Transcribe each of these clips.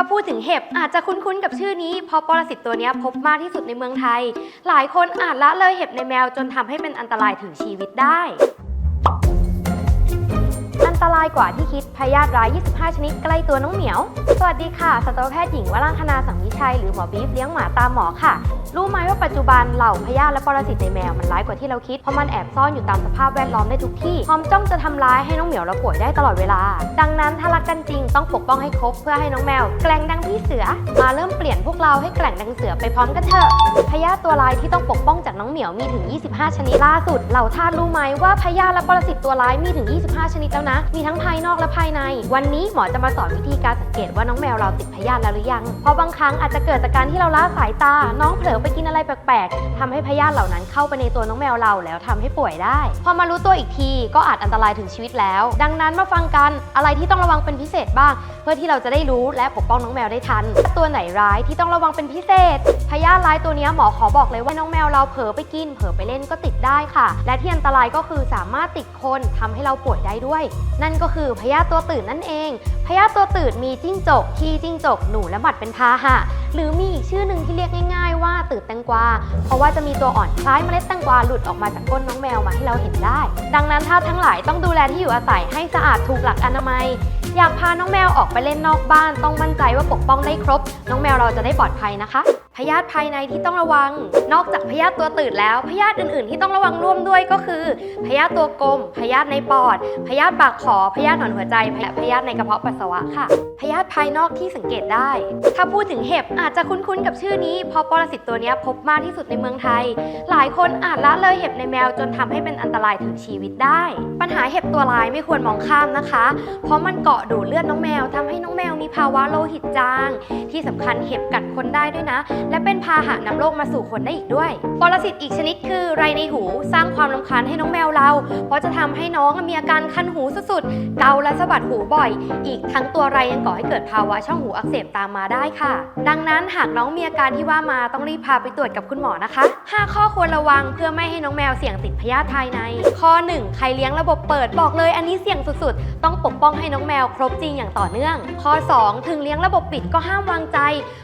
าพูดถึงเห็บอาจจะคุ้นๆกับชื่อนี้ เพราะปรสิตตัวนี้พบมากที่สุดในเมืองไทย หลายคนอาจละเลยเห็บในแมวจนทำให้เป็นอันตรายถึงชีวิตได้ ตรายกว่าที่คิดพยาธิร้าย 25 ชนิดใกล้ตัวน้องเหมียว สวัสดีค่ะสัตวแพทย์หญิงวรังคณาสังวิชัยหรือหมอบีฟเลี้ยงหมาตามหมอค่ะ รู้ไหมว่าปัจจุบันเหล่าพยาธิและปรสิตในแมวมันร้ายกว่าที่เราคิด เพราะมันแอบซ่อนอยู่ตามสภาพแวดล้อมได้ทุกที่พร้อมจ้องจะทำร้ายให้น้องเหมียวเราป่วยได้ตลอดเวลา ดังนั้นถ้ารักกันจริงต้องปกป้องให้ครบเพื่อให้น้องแมวแกร่งดังพี่เสือ มาเริ่มเปลี่ยนพวกเราให้แกร่งดังเสือไปพร้อมกันเถอะพยาธิตัวร้ายที่ต้องปกป้องจากน้องเหมียวมีถึง 25 ชนิดล่าสุดเหล่าท่าสรู้ไหมว่าพยาธิและปรสิตตัวร้ายมีถึง 25 ชนิดแล้วนะมีทั้งภายนอกและภายใน วันนี้หมอจะมาสอนวิธีการสังเกตว่าน้องแมวเราติดพยาธิแล้วหรือยัง เพราะบางครั้งอาจจะเกิดจากการที่เราละสายตา น้องเผลอไปกินอะไรแปลกๆทำให้พยาธิเหล่านั้นเข้าไปในตัวน้องแมวเราแล้วทำให้ป่วยได้ พอมารู้ตัวอีกทีก็อาจอันตรายถึงชีวิตแล้ว ดังนั้นมาฟังกันอะไรที่ต้องระวังเป็นพิเศษบ้าง เพื่อที่เราจะได้รู้และปกป้องน้องแมวได้ทัน ตัวไหนร้ายที่ต้องระวังเป็นพิเศษ พยาธิร้ายตัวนี้หมอขอบอกเลยว่าน้องแมวเราเผลอไปกิน เผลอไปเล่นก็ติดได้ค่ะ และที่อันตรายก็คือสามารถติดคนทำให้เราป่วยได้ด้วยนั่นก็คือพญาตัวตื่นนั่นเองพญาตัวตื่นมีจิ้งจกขี้จิ้งจก หนูและหมัดเป็นพาหะ หรือมีอีกชื่อหนึ่งที่เรียกง่าย ตื่นแตงกวา เพราะว่าจะมีตัวอ่อนคล้ายเมล็ดแตงกวาหลุดออกมาจากก้นน้องแมวมาให้เราเห็นได้ ดังนั้นถ้าทั้งหลายต้องดูแลที่อยู่อาศัยให้สะอาดถูกหลักอนามัย อยากพาน้องแมวออกไปเล่นนอกบ้านต้องมั่นใจว่าปกป้องได้ครบ น้องแมวเราจะได้ปลอดภัยนะคะพยาธิภายในที่ต้องระวัง นอกจากพยาธิตัวตื่นแล้วพยาธิอื่นๆ ที่ต้องระวังร่วมด้วยก็คือพยาธิตัวกลมพยาธิในปอดพยาธิปากขอพยาธิหนอนหัวใจและพยาธิในกระเพาะปัสสาวะค่ะพยาธิภายนอกที่สังเกตได้ ถ้าพูดถึงเห็บอาจจะคุ้นๆกับชื่อนี้เพราะปรสิตตัวนี้พบมากที่สุดในเมืองไทย หลายคนอาจละเลยเห็บในแมวจนทำให้เป็นอันตรายถึงชีวิตได้ ปัญหาเห็บตัวร้ายไม่ควรมองข้ามนะคะ เพราะมันเกาะดูดเลือดน้องแมวทำให้น้องแมวมีภาวะโลหิตจาง ที่สำคัญเห็บกัดคนได้ด้วยนะ และเป็นพาหะนำโรคมาสู่คนได้อีกด้วย ปรสิตอีกชนิดคือไรในหู สร้างความรำคาญให้น้องแมวเรา เพราะจะทำให้น้องมีอาการคันหูสุดๆ เกาและสะบัดหูบ่อย อีกทั้งตัวไรยังก่อให้เกิดภาวะช่องหูอักเสบตามมาได้ค่ะ ดังนั้นหากน้องมีอาการที่ว่ามาต้องรีบพาไปตรวจกับคุณหมอนะคะ 5 ข้อควรระวังเพื่อไม่ให้น้องแมวเสี่ยงติดพยาธิภายใน ข้อ 1 ใครเลี้ยงระบบเปิดบอกเลยอันนี้เสี่ยงสุดๆ ต้องปกป้องให้น้องแมวครบจริงอย่างต่อเนื่อง ข้อ 2 ถึงเลี้ยงระบบปิดก็ห้ามวางใจ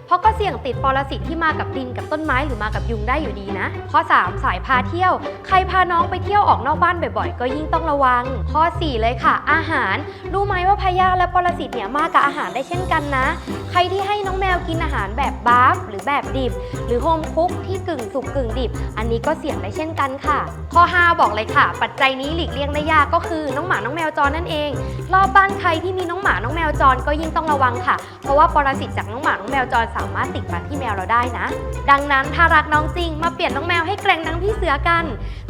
เพราะก็เสี่ยงติดปรสิตที่มากับดินกับต้นไม้หรือมากับยุงได้อยู่ดีนะ ข้อ 3 สายพาเที่ยว ใครพาน้องไปเที่ยวออกนอกบ้านบ่อยๆ ก็ยิ่งต้องระวัง ข้อ 4 เลยค่ะ อาหาร รู้ไหมว่าพยาธิและปรสิตเนี่ยมากับอาหารได้เช่นกันนะ ใครที่ให้น้องแมวกินอาหารแบบบาฟหรือแบบดิบ หรือโฮมคุกที่กึ่งสุกกึ่งดิบ อันนี้ก็เสี่ยงได้เช่นกันค่ะ ข้อ 5 บอกเลยค่ะ ปัจจัยนี้หลีกเลี่ยงได้ยากก็คือน้องหมาน้องแมวจรนั่นเอง รอบบ้านใครที่มีน้องหมาน้องแมวจรก็ยิ่งต้องระวังค่ะ เพราะว่าปรสิตจากน้องหมาน้องแมวจรสามารถติดมาที่แมวเราได้นะ ดังนั้นถ้ารักน้องจริง มาเปลี่ยนน้องแมวให้แกร่งดังพี่เสือกัน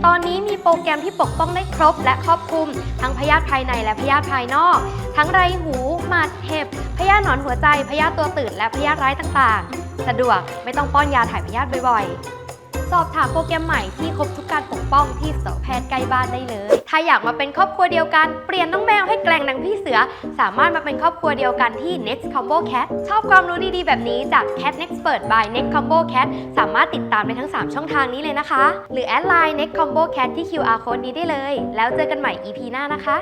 ตอนนี้มีโปรแกรมที่ปกป้องได้ครบ และครอบคลุม ทั้งพยาธิภายในและพยาธิภายนอก ทั้งไรหูหมัดเห็บพยาธิหนอนหัวใจพยาธิตัวตื่นและพยาธิร้ายต่างๆ สะดวกไม่ต้องป้อนยาถ่ายพยาธิบ่อยๆ สอบถามโปรแกรมใหม่ที่ครบทุกการปกป้องที่สัตวแพทย์ใกล้บ้านได้เลย ถ้าอยากมาเป็นครอบครัวเดียวกัน เปลี่ยนน้องแมวให้แกร่งดังพี่เสือ สามารถมาเป็นครอบครัวเดียวกันที่ Next Combo Cat ชอบความรู้ดีๆ แบบนี้จาก Cat Next เปิด by Next Combo Cat สามารถติดตามได้ทั้ง 3 ช่องทางนี้เลยนะคะ หรือแอดไลน์ Next Combo Cat ที่ QR code นี้ได้เลย แล้วเจอกันใหม่ EP หน้านะคะ